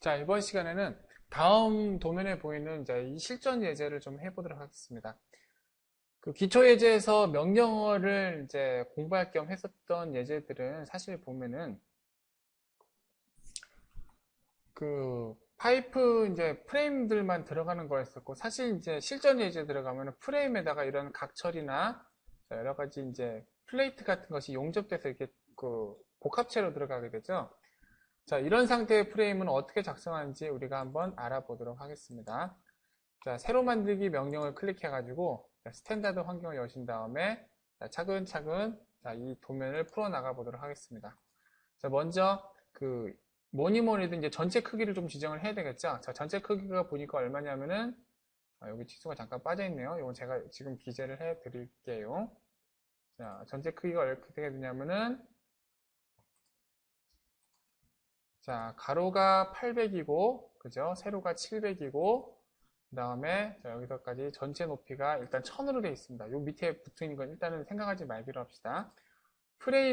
자, 이번 시간에는 다음 도면에 보이는 이제 이 실전 예제를 좀 해보도록 하겠습니다. 그 기초 예제에서 명령어를 이제 공부할 겸 했었던 예제들은 사실 보면은 그 파이프 이제 프레임들만 들어가는 거였었고 사실 이제 실전 예제 들어가면 프레임에다가 이런 각처리나 여러 가지 이제 플레이트 같은 것이 용접돼서 이렇게 그 복합체로 들어가게 되죠. 자, 이런 상태의 프레임은 어떻게 작성하는지 우리가 한번 알아보도록 하겠습니다. 자, 새로 만들기 명령을 클릭해가지고 스탠다드 환경을 여신 다음에 차근차근 이 도면을 풀어나가 보도록 하겠습니다. 자, 먼저 그 뭐니 뭐니 든 이제 전체 크기를 좀 지정을 해야 되겠죠. 자, 전체 크기가 보니까 얼마냐면은 아, 여기 치수가 잠깐 빠져 있네요. 이건 제가 지금 기재를 해 드릴게요. 자, 전체 크기가 어떻게 되냐면은 자, 가로가 800이고, 그죠? 세로가 700이고, 그 다음에 여기서까지 전체 높이가 일단 1000으로 되어 있습니다. 요 밑에 있는 건 일단은 생각하지 말기로 합시다. 프레임